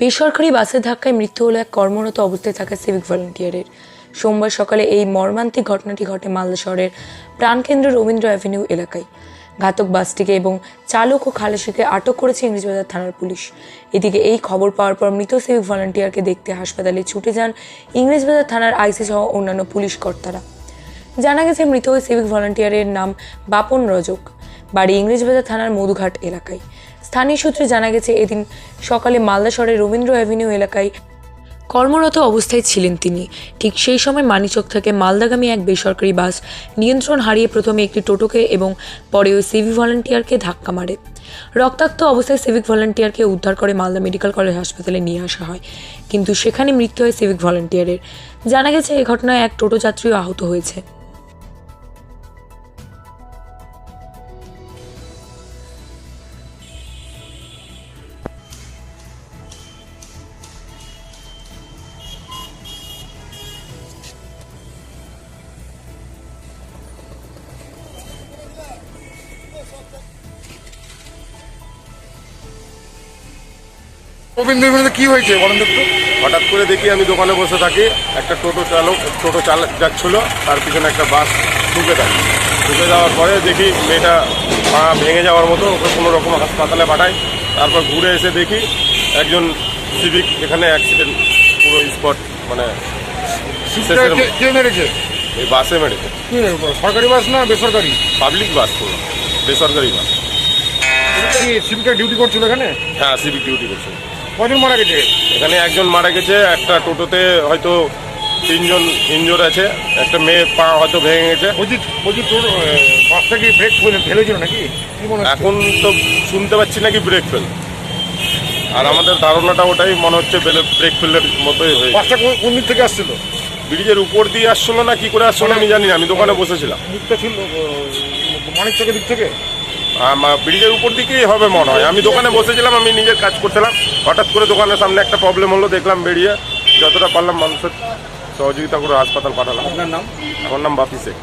বেসরকারি বাসের ধাক্কায় মৃত্যু হলো এক কর্মরত অবস্থায় থাকা সিভিক ভলান্টিয়ারের সোমবার সকালে এই মর্মান্তিক ঘটনাটি ঘটে মালদা শহরের প্রাণকেন্দ্র রবীন্দ্র অ্যাভিনিউ এলাকায়। ঘাতক বাসটিকে এবং চালক ও খালাসিকে আটক করেছে ইংরেজবাজার থানার পুলিশ। এদিকে এই খবর পাওয়ার পর মৃত সিভিক ভলান্টিয়ারকে দেখতে হাসপাতালে ছুটে যান ইংরেজবাজার থানার আইসি সহ অন্যান্য পুলিশ কর্তারা। জানা গেছে, মৃত সিভিক ভলান্টিয়ারের নাম বাপন রজক। বাড়ি ইংরেজবাজার থানার মধুঘাট এলাকায়। স্থানীয় সূত্রে জানা গেছে, এদিন সকালে মালদা শহরের রবীন্দ্র অ্যাভিনিউ এলাকায় কর্মরত অবস্থায় ছিলেন তিনি। ঠিক সেই সময় মানিচক থেকে মালদাগামী এক বেসরকারি বাস নিয়ন্ত্রণ হারিয়ে প্রথমে একটি টোটোকে এবং পরে ওই সিভিক ভলান্টিয়ারকে ধাক্কা মারে। রক্তাক্ত অবস্থায় সিভিক ভলান্টিয়ারকে উদ্ধার করে মালদা মেডিকেল কলেজ হাসপাতালে নিয়ে আসা হয়। কিন্তু সেখানে মৃত্যু হয় সিভিক ভলান্টিয়ারের। জানা গেছে, এ ঘটনায় এক টোটো যাত্রীও আহত হয়েছে। রবীন্দ্র রবীন্দ্র কি হয়েছে? বলেন তো হঠাৎ করে দেখি আমি দোকানে বসে থাকি একটা টোটো চালক টোটো চাল যাচ্ছিল তার পিছনে একটা বাস ঢুকে দেয় ঢুকে যাওয়ার পরে দেখি মেয়েটা পা ভেঙে যাওয়ার মতো ওকে কোনো রকম হাসপাতালে পাঠাই তারপর ঘুরে এসে দেখি একজন সিভিক এখানে অ্যাক্সিডেন্ট পুরো স্পট মানে কে- মেরেছে? এই বাসে মেরেছে। সরকারি বাস না বেসরকারি? পাবলিক বাস পুরো বেসরকারি বাস। সিভিকটা ডিউটি করছিল এখানে? হ্যাঁ সিভিক ডিউটি করছে কজন মারা গেছে? এখানে একজন মারা গেছে একটা টোটোতে হয়তো তিনজন ইঞ্জোর আছে। একটা মেয়ে পা হয়তো ভেঙে গেছে। তোর বাসটা কি ব্রেক ফেলেছিল নাকি? এখন তো শুনতে পাচ্ছি নাকি ব্রেক ফেল। আর আমাদের ধারণাটা ওটাই মনে হচ্ছে ব্রেক ফেলের মতোই হয়ে বাসটা কোন দিক থেকে আসছিল? ব্রিজের উপর দিয়ে আসছিল না কি করে আসছিল আমি জানি না আমি দোকানে বসেছিলাম। দিকটা ছিল মানিক চকের দিক থেকে? ব্রিজের উপর দিকেই হবে মনে হয়। আমি দোকানে বসেছিলাম আমি নিজের কাজ করছিলাম। হঠাৎ করে দোকানের সামনে একটা প্রবলেম হলো দেখলাম বেরিয়ে যতটা পারলাম মানুষের সহযোগিতা করে হাসপাতাল পাঠালাম। আপনার নাম? আমার নাম বাপি শেখ।